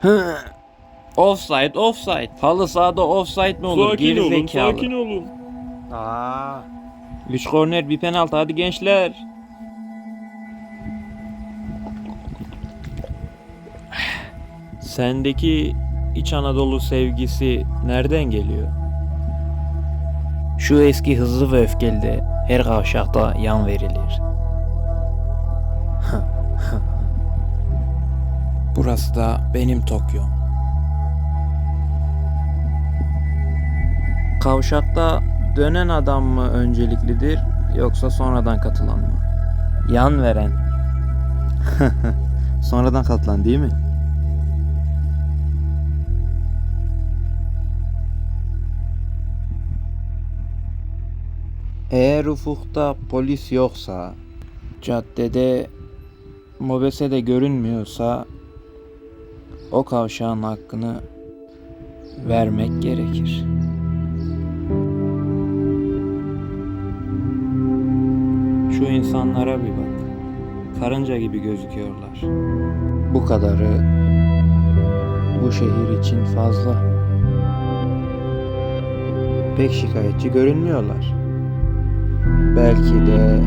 Hı. offside, offside. Halı sahada offside mi olur? Sakin olun, sakin olun. Aa, 3 korner, bir penaltı. Hadi gençler. Sendeki İç Anadolu sevgisi nereden geliyor? Şu eski hızlı ve öfkeli de her kavşakta yan verilir. Burası da benim Tokyo. Kavşakta dönen adam mı önceliklidir yoksa sonradan katılan mı? Yan veren. sonradan katılan değil mi? Eğer ufukta polis yoksa, caddede mobese de görünmüyorsa o kavşağın hakkını vermek gerekir. Şu insanlara bir bak. Karınca gibi gözüküyorlar. Bu kadarı bu şehir için fazla. Pek şikayetçi görünmüyorlar. Belki de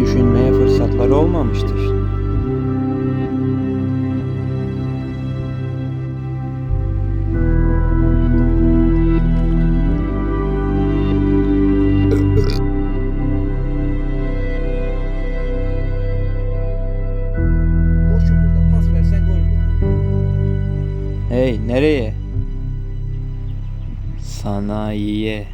düşünmeye fırsatları olmamıştır. Hey nereye? Sanayiye.